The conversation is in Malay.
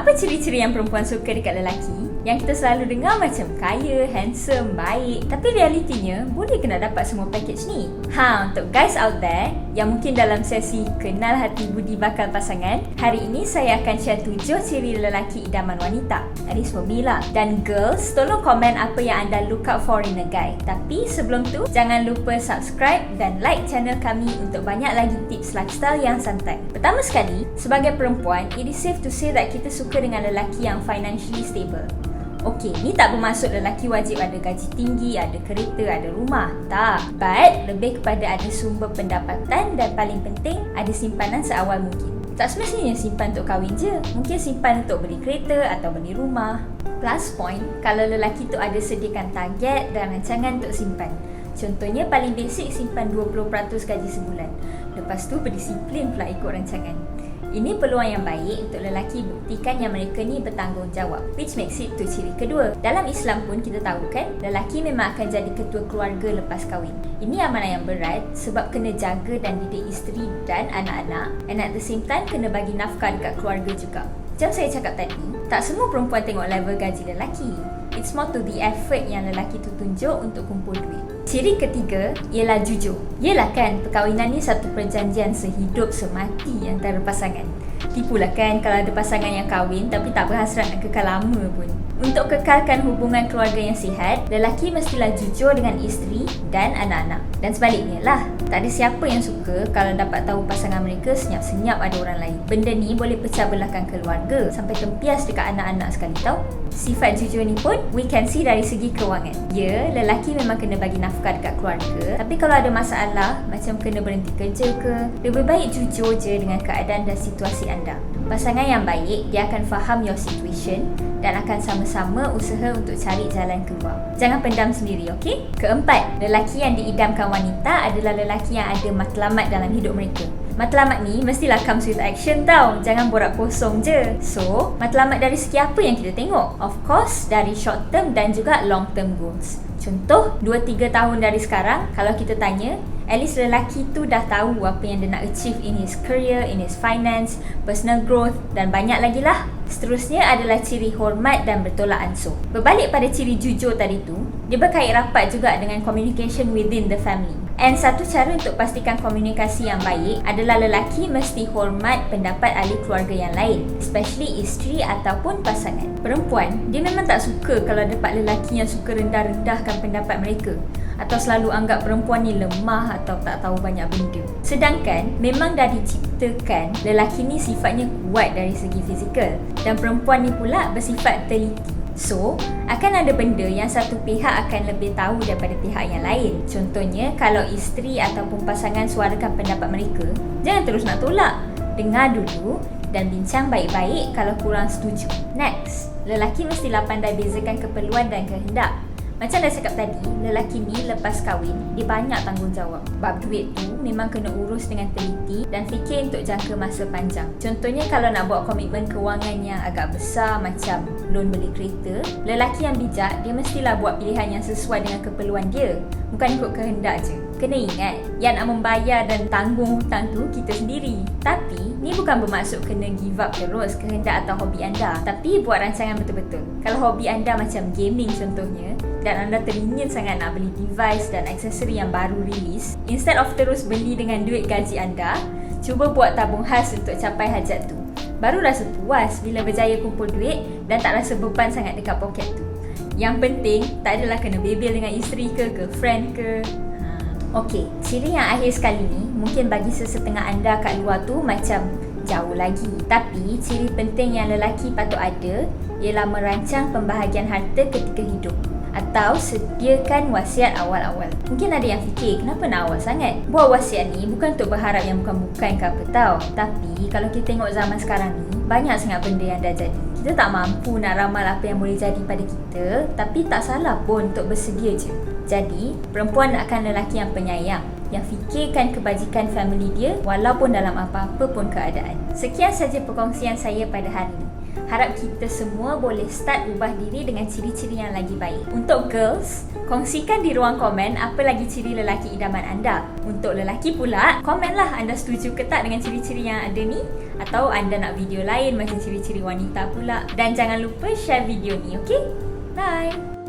Apa ciri-ciri yang perempuan suka dekat lelaki? Yang kita selalu dengar macam kaya, handsome, baik. Tapi realitinya, boleh kena dapat semua package ni? Ha, untuk guys out there yang mungkin dalam sesi kenal hati budi bakal pasangan Hari ini saya akan share tujuh ciri lelaki idaman wanita. At least for me lah Dan girls, tolong komen apa yang anda look out for in a guy. Tapi sebelum tu, jangan lupa subscribe dan like channel kami untuk banyak lagi tips lifestyle yang santai. Pertama sekali, sebagai perempuan, it is safe to say that kita suka dengan lelaki yang financially stable Okey, ni tak bermaksud lelaki wajib ada gaji tinggi, ada kereta, ada rumah. Tak. But, lebih kepada ada sumber pendapatan dan paling penting, ada simpanan seawal mungkin. Tak semestinya simpan untuk kahwin je. Mungkin simpan untuk beli kereta atau beli rumah. Plus point, kalau lelaki tu ada sediakan target dan rancangan untuk simpan. Contohnya paling basic simpan 20% gaji sebulan. Lepas tu berdisiplin pula ikut rancangan. Ini peluang yang baik untuk lelaki buktikan yang mereka ni bertanggungjawab which makes it tu ciri kedua. Dalam Islam pun kita tahu kan lelaki memang akan jadi ketua keluarga lepas kahwin. Ini amanah yang berat sebab kena jaga dan didik isteri dan anak-anak and at the same time kena bagi nafkah dekat keluarga juga. Macam saya cakap tadi, tak semua perempuan tengok level gaji lelaki. It's more to the effort yang lelaki tu tunjuk untuk kumpul duit. Ciri ketiga ialah jujur. Yelah kan, perkahwinan ni satu perjanjian sehidup semati antara pasangan. Tipulah kan kalau ada pasangan yang kahwin tapi tak berhasrat nak kekal lama pun. Untuk kekalkan hubungan keluarga yang sihat, lelaki mestilah jujur dengan isteri dan anak-anak. Dan sebaliknya lah, tak ada siapa yang suka kalau dapat tahu pasangan mereka senyap-senyap ada orang lain. Benda ni boleh pecah belahkan keluarga sampai tempias dekat anak-anak sekali tau. Sifat jujur ni pun we can see dari segi kewangan. Ya, lelaki memang kena bagi nafkah dekat keluarga. Tapi kalau ada masalah, macam kena berhenti kerja ke, lebih baik jujur je dengan keadaan dan situasi anda. Pasangan yang baik, dia akan faham your situation dan akan sama-sama usaha untuk cari jalan keluar. Jangan pendam sendiri, okey? Keempat, lelaki yang diidamkan wanita adalah lelaki yang ada matlamat dalam hidup mereka. Matlamat ni mestilah comes with action tau Jangan borak kosong je So, matlamat dari segi apa yang kita tengok? Of course, dari short term dan juga long term goals Contoh, 2-3 tahun dari sekarang Kalau kita tanya At least lelaki tu dah tahu apa yang dia nak achieve in his career, in his finance, personal growth dan banyak lagi lah. Seterusnya adalah ciri hormat dan bertolak ansur. Berbalik pada ciri jujur tadi tu Dia berkait rapat juga dengan communication within the family. And satu cara untuk pastikan komunikasi yang baik adalah lelaki mesti hormat pendapat ahli keluarga yang lain, especially isteri ataupun pasangan. Perempuan, dia memang tak suka kalau dapat lelaki yang suka rendah-rendahkan pendapat mereka atau selalu anggap perempuan ni lemah atau tak tahu banyak benda. Sedangkan memang dah diciptakan lelaki ni sifatnya kuat dari segi fizikal dan perempuan ni pula bersifat teliti. So, akan ada benda yang satu pihak akan lebih tahu daripada pihak yang lain. Contohnya, kalau isteri ataupun pasangan suarakan pendapat mereka, jangan terus nak tolak. Dengar dulu dan bincang baik-baik kalau kurang setuju. Next, lelaki mestilah pandai bezakan keperluan dan kehendak. Macam dah cakap tadi, lelaki ni lepas kahwin, dia banyak tanggungjawab. Bab duit tu memang kena urus dengan teliti dan fikir untuk jangka masa panjang. Contohnya kalau nak buat komitmen kewangan yang agak besar macam loan beli kereta, lelaki yang bijak, dia mestilah buat pilihan yang sesuai dengan keperluan dia. Bukan ikut kehendak je. Kena ingat, yang nak membayar dan tanggung hutang tu kita sendiri. Tapi, ni bukan bermaksud kena give up terus kehendak atau hobi anda. Tapi buat rancangan betul-betul. Kalau hobi anda macam gaming contohnya, dan anda teringin sangat nak beli device dan aksesori yang baru rilis, instead of terus beli dengan duit gaji anda, cuba buat tabung khas untuk capai hajat tu. Baru rasa puas bila berjaya kumpul duit dan tak rasa beban sangat dekat poket tu. Yang penting, tak adalah kena bebel dengan isteri ke, ke friend ke. Okey, ciri yang akhir sekali ni mungkin bagi sesetengah anda kat luar tu macam jauh lagi. Tapi ciri penting yang lelaki patut ada ialah merancang pembahagian harta ketika hidup atau sediakan wasiat awal-awal. Mungkin ada yang fikir, kenapa nak awal sangat? Buat wasiat ni bukan untuk berharap yang bukan-bukan ke apa tau. Tapi kalau kita tengok zaman sekarang ni, banyak sangat benda yang dah jadi. Kita tak mampu nak ramal apa yang boleh jadi pada kita, tapi tak salah pun untuk bersedia je. Jadi, perempuan akan lelaki yang penyayang, yang fikirkan kebajikan family dia walaupun dalam apa-apa pun keadaan. Sekian saja perkongsian saya pada hari ini. Harap kita semua boleh start ubah diri dengan ciri-ciri yang lagi baik. Untuk girls, kongsikan di ruang komen apa lagi ciri lelaki idaman anda. Untuk lelaki pula, komenlah anda setuju ke tak dengan ciri-ciri yang ada ni Atau anda nak video lain macam ciri-ciri wanita pula Dan jangan lupa share video ni, okay? Bye!